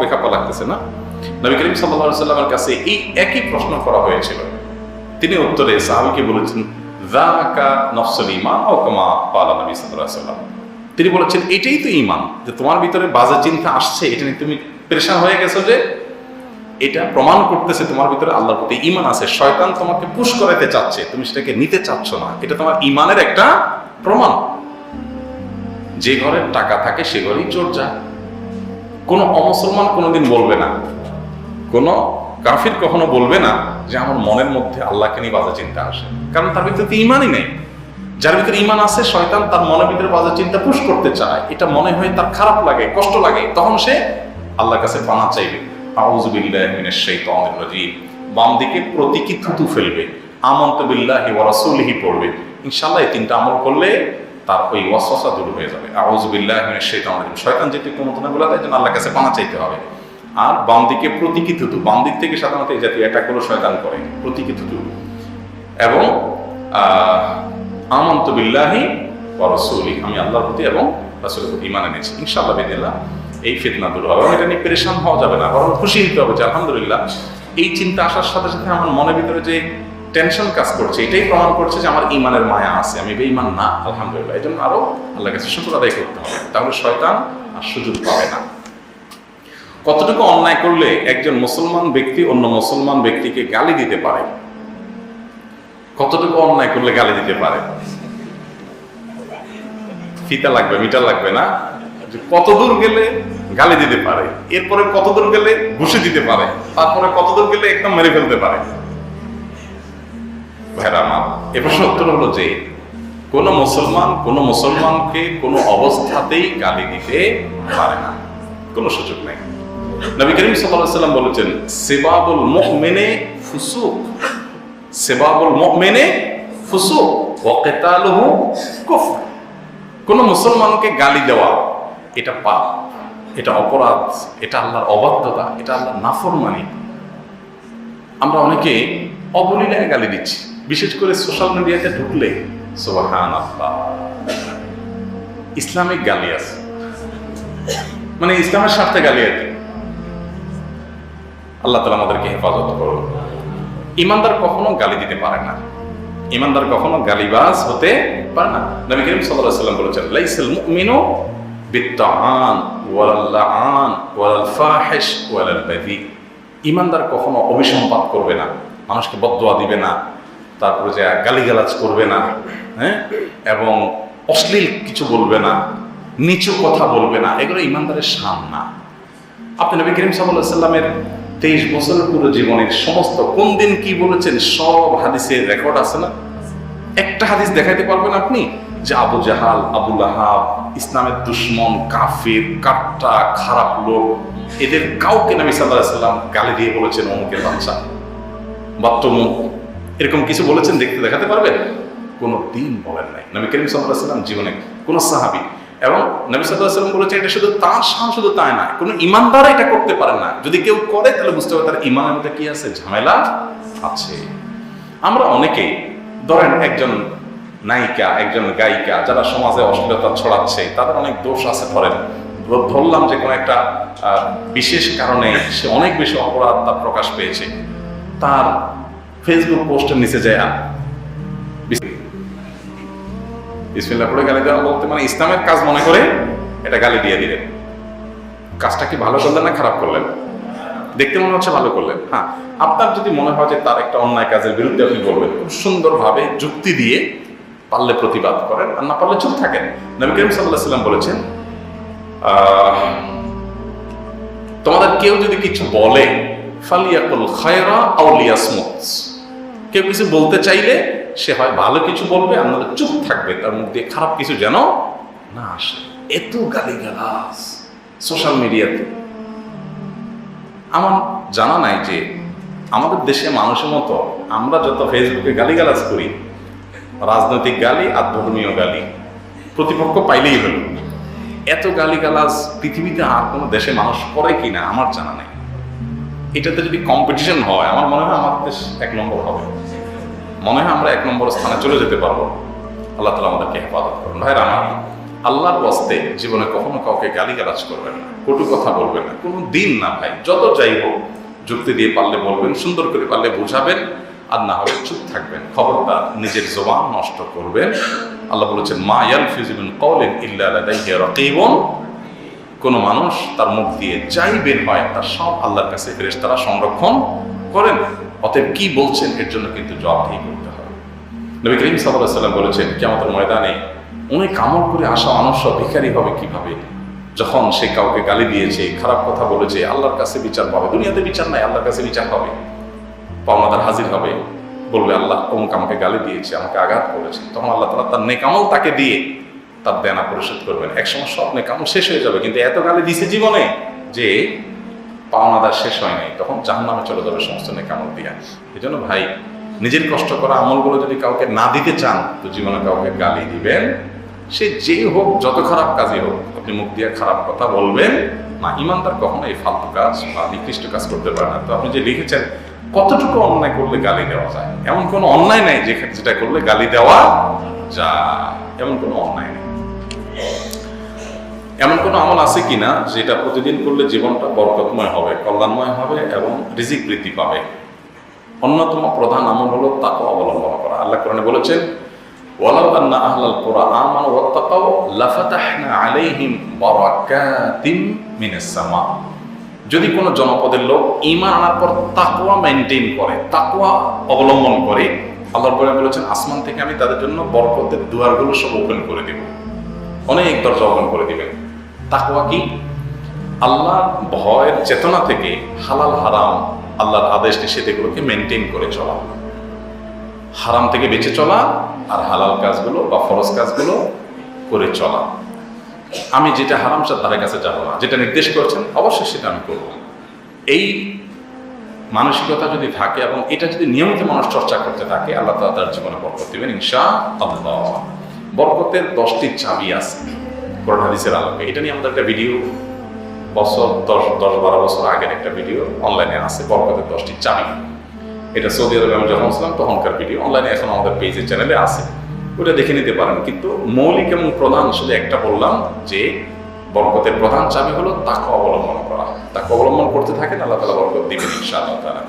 বেখাপ্পা লাগতেছে না। নবী করিম সাল্লাহ সাল্লামের কাছে এই একই প্রশ্ন করা হয়েছিল। তিনি উত্তরে সাহাবিকে বলেছেন তিনি বলেছেন, এটাই তো ইমান যে তোমার ভিতরে বাজে চিন্তা আসছে, এটা নিয়ে তুমি পরেশান হয়ে গেছো যে এটা প্রমাণ করতেছে তোমার ভিতরে আল্লাহর প্রতি ইমান আছে। শয়তান তোমাকে পুশ করাইতে চাচ্ছে, তুমি সেটাকে নিতে চাচ্ছ না। এটা তোমার ইমানের একটা প্রমাণ। যে ঘরে টাকা থাকে, সে ঘরেই চোর যায়। কোনো অমুসলমান কোনোদিন বলবে না। কোনো কাফির কখনো বলবে না যে আমার মনের মধ্যে আল্লাহকে নিয়ে বাজে চিন্তা আসে। কারণ তার ভিতরে তো ইমানই নেই। যার ভিতরে ইমান আছে, শয়তান তার মনের ভিতরে বাজে চিন্তা পুশ করতে চায়। এটা মনে হয় তার খারাপ লাগে, কষ্ট লাগে। তখন সে আল্লাহর কাছে পানা চাইবে। বাম দিকে প্রতীকী থুতু ফেলবে। আমন্ত বিল্লাহি ওয়া রাসূলিহি পড়বে। ইনশাআল্লাহ এই তিনটা আমল করলে তার ওই ওয়াসওয়াসা দূর হয়ে যাবে। শাইতানির রাজীম। শয়তান যেটি কোনো না বলা তাই জন্য আল্লাহর কাছে পানা চাইতে হবে। আর বাম দিকে প্রতীকী থুতু বাম দিক থেকে সাধারণত এই জাতীয় অ্যাটাকগুলো শয়তান করে প্রতীকী থুতু। এবং আহ, আমন্ত বিল্লাহি ওয়া রাসূলি আমি আল্লাহর প্রতি এবং রাসূলের প্রতি ঈমান এনেছি। ইনশাআল্লাহ বিদিল্লাহ এই ফিতনা দূর হবে। এটা নিয়ে পেরেশান হওয়া যাবে না। বরং খুশি হতে হবে যে আলহামদুলিল্লাহ এই চিন্তা আসার সাথে সাথে আমার মনের ভিতরে যে টেনশন কাজ করছে, এটাই প্রমাণ করছে যে আমার ইমানের মায়া আছে, আমি বেঈমান না, আলহামদুলিল্লাহ। এই জন্য আরও আল্লাহর কাছে শুকর আদায় করতে হবে, তাহলে শয়তান আর সুযোগ পাবে না। কতটুকু অন্যায় করলে একজন মুসলমান ব্যক্তি অন্য মুসলমান ব্যক্তিকে গালি দিতে পারে? কতটুকু অন্যায় করলে গালি দিতে পারে? ফিতা লাগবে, মিটার লাগবে না? যে কত দূর গেলে গালি দিতে পারে, এরপরে কতদূর গেলে ঘুষে দিতে পারে, তারপরে কতদূর গেলে একদম মেরে ফেলতে পারে। ভাইরা আমার এ প্রশ্ন উত্তর হলো যে, কোন মুসলমান কোন মুসলমানকে কোন অবস্থাতেই গালি দিতে পারে না। কোনো সুযোগ নেই। নবী করিম সাল্লাম বলেছেন, সেবাবুল মুখ মেনে ফুসুক। সেবাবুল মুখ মেনে ফুসুক। ওয়া কিতালুহু কুফর। কোন মুসলমানকে গালি দেওয়া, এটা পাপ, এটা অপরাধ, এটা আল্লাহর অবাধ্যতা, এটা আল্লাহর নাফরমানি। আমরা অনেকে অবলীলায় গালি দিচ্ছি। বিশেষ করে সোশ্যাল মিডিয়াতে ঢুকলে সোবাহান আল্লাহ ইসলামিক গালি আছে। মানে ইসলামের স্বার্থে গালি আছে। আল্লাহ তালা আমাদেরকে হেফাজত করুন। ইমানদার কখনো গালি দিতে পারে না। ইমানদার কখনো গালিবাজ হতে পারে না। নবী করিম আলাইহি সাল্লাম বলেছেন, লাইসাল মুমিনু বিত্তাআন ওয়ালাল ওয়ালাল ফাহিশ ওয়ালাল বাযী ইমানদার কখনো অভিসম্পাত করবে না। মানুষকে বদদোয়া দিবে না। তারপরে যে গালিগালাজ করবে না হ্যাঁ? এবং অশ্লীল কিছু বলবে না, নিচু কথা বলবে না, এগুলো ইমানদারের শান না। আপনি নবী করিম সাল্লামের তেইশ বছরের পুরো জীবনের সমস্ত কোন দিন কি বলেছেন, সব হাদিসের রেকর্ড আছে না? একটা হাদিস দেখাইতে পারবেন আপনি, যে আবু জাহাল আবুল আহাব ইসলামের দুশ্মন, কাফির, কাট্টা, খারাপ লোক, এদের কাউকে নবী সাল্লাহ সাল্লাম গালি দিয়ে বলেছেন অমুকের বাচ্চা। বাত্তমুখ এরকম কিছু বলেছেন, দেখতে দেখাতে পারবেন? কোনো দিন বলেন নাই। নবী করিম সাল্লাহ জীবনে কোনো সাহাবি। এবং নবী সাল্লাহ সাল্লাম বলেছে এটা শুধু তার শান শুধু তাই না কোনো ইমানদার এটা করতে পারে না। যদি কেউ করে, তাহলে বুঝতে হবে তার ইমানের মধ্যে কি আছে, ঝামেলা আছে। আমরা অনেকেই ধরেন একজন নায়িকা, একজন গায়িকা, যারা সমাজে অশ্লীলতা ছড়াচ্ছে, তাদের অনেক দোষ আছে, ধরেন। ধরলাম যে কোনো একটা বিশেষ কারণে সে অনেক বেশি অপরাধ তার প্রকাশ পেয়েছে। তার ফেসবুক পোস্টের নিচে যায় বিসমিল্লাহ পড়ে গালি দেওয়া বলতে মানে ইসলামের কাজ মনে করে এটা গালি দিয়ে দিলেন। কাজটা কি ভালো করলেন না খারাপ করলেন? দেখতে মনে হচ্ছে ভালো করলেন। হ্যাঁ আপনার যদি মনে হয় যে তার একটা অন্যায় কাজের বিরুদ্ধে আপনি বলবেন, খুব সুন্দরভাবে যুক্তি দিয়ে পারলে প্রতিবাদ করেন, আর না পারলে চুপ থাকেন। নবী করিম সাল্লাহ সাল্লাম বলেছেন তোমাদের কেউ যদি কিছু বলে, ফালিয়াকুল খায়রা আউলিয়াসমুত কেউ কিছু বলতে চাইলে সে হয় ভালো কিছু বলবে নাহলে চুপ থাকবে, তার মুখ দিয়ে খারাপ কিছু যেন না আসে। এত গালিগালাজ সোশ্যাল মিডিয়াতে। আমার জানা নাই যে আমাদের দেশে মানুষের মতো আমরা যত ফেসবুকে গালিগালাজ করি, রাজনৈতিক গালি আর ধর্মীয় গালি, প্রতিপক্ষ পাইলেই হলো। এত গালিগালাজ পৃথিবীতে আর কোনো দেশে মানুষ করে কিনা আমার জানা নেই। এটাতে যদি কম্পিটিশন হয়, আমার মনে হয় আমাদের দেশ এক নম্বর হবে। মনে হয় আমরা এক নম্বর স্থানে চলে যেতে পারব। আল্লাহ তালা আমাদেরকে হেফাজত করুন। ভাইরা আমার আল্লাহর ওয়াস্তে জীবনে কখনো কাউকে গালিগালাজ করবেন না, কটু কথা বলবেন না, কোনো দিন না ভাই। যত যাই হোক, যুক্তি দিয়ে পারলে বলবেন, সুন্দর করে পারলে বোঝাবেন, আর না হলে চুপ থাকবেন। খবরদার নিজের জবান নষ্ট করবেন। আল্লাহ বলেছেন, মা ইয়াল ফিজিবিন কওলিন ইল্লা রাকিবুন। কোন মানুষ তার মুখ দিয়ে যাই বের হয়, তার সব আল্লাহর কাছে ফেরেস তারা সংরক্ষণ করেন। অতএব কি বলছেন, এর জন্য কিন্তু জবাবদিহি করতে হবে। নবী করিম আলাইহি সাল্লাম বলেছেন, কিয়ামতের ময়দানে অনেক আমল করে আসা মানুষ ভিখারি হবে কীভাবে? যখন সে কাউকে গালি দিয়েছে, খারাপ কথা বলেছে, আল্লাহর কাছে বিচার পাবে। দুনিয়াতে বিচার নাই, আল্লাহর কাছে বিচার হবে। পাওনাদার হাজির হবে। বলবে, আল্লাহ অমুক আমাকে গালি দিয়েছে, আমাকে আঘাত করেছে। তখন আল্লাহ তালা তার নেকামল তাকে দিয়ে তার দেনা পরিশোধ করবেন। একসময় স্বপ্নে নেকামল শেষ হয়ে যাবে, কিন্তু এত গালি দিছে জীবনে যে পাওনাদার শেষ হয় নাই, তখন জাহান নামে চলে যাবে সমস্ত নেকামল দিয়া। এই জন্য ভাই, নিজের কষ্ট করা আমলগুলো যদি কাউকে না দিতে চান, তো জীবনে কাউকে গালি দিবেন। সে যেই হোক, যত খারাপ কাজই হোক, আপনি মুখ দিয়ে খারাপ কথা বলবেন না, ইমানদার কখনো এই ফালতু কাজ বা নিকৃষ্ট কাজ করতে পারে না। তো আপনি যে লিখেছেন, কতটুকু অন্যায় করলে গালি দেওয়া যায়? এমন কোনো অন্যায় নাই যেটা করলে গালি দেওয়া যায় এমন কোনো অন্যায় নেই। এমন কোনো আমল আছে কিনা যেটা প্রতিদিন করলে জীবনটা বরকতময় হবে, কল্যাণময় হবে এবং রিজিক বৃদ্ধি পাবে? অন্যতম প্রধান আমল হলো তাকে অবলম্বন করা। আল্লাহ কোরআনে বলেছেন সামা। যদি কোনো জনপদের লোক ইমান আনার পর তাকওয়া মেনটেন করে, তাকওয়া অবলম্বন করে আল্লাহ কোরআন বলেছেন, আসমান থেকে আমি তাদের জন্য বরকতের দুয়ারগুলো সব ওপেন করে দিব। অনেক দরজা ওপেন করে দিবেন। তাকওয়া কি? আল্লাহ ভয়ের চেতনা থেকে হালাল হারাম আল্লাহর আদেশ নিষেধগুলোকে মেনটেন করে চলা। হারাম থেকে বেঁচে চলা আর হালাল কাজগুলো বা ফরজ কাজগুলো করে চলা। আমি যেটা হারাম সেটা তাদের কাছে যাব না। যেটা নির্দেশ করেছেন, অবশ্যই সেটা আমি করব। এই মানসিকতা যদি থাকে এবং এটা যদি নিয়মিত মানুষ চর্চা করতে থাকে, আল্লাহ তালা তার জীবনে বরকত দিবেন ইনশা আল্লাহ বরকতের দশটি চাবি আছে কোরআন হাদিসের আলোকে। এটা নিয়ে আমাদের একটা ভিডিও, বছর দশ দশ বারো বছর আগের একটা ভিডিও অনলাইনে আছে, বরকতের দশটি চাবি। এটা সৌদি আরবে আমি যখন ছিলাম, তখনকার ভিডিও অনলাইনে এখন আমাদের পেজের চ্যানেলে আছে। ওটা দেখে নিতে পারেন। কিন্তু মৌলিক এবং প্রধান, শুধু একটা বললাম যে বরকতের প্রধান চাবি হলো তাকে অবলম্বন তাকে অবলম্বন করতে থাকেন আল্লাহ তালা বরকত দিবেন ইনশাআল্লাহ তারা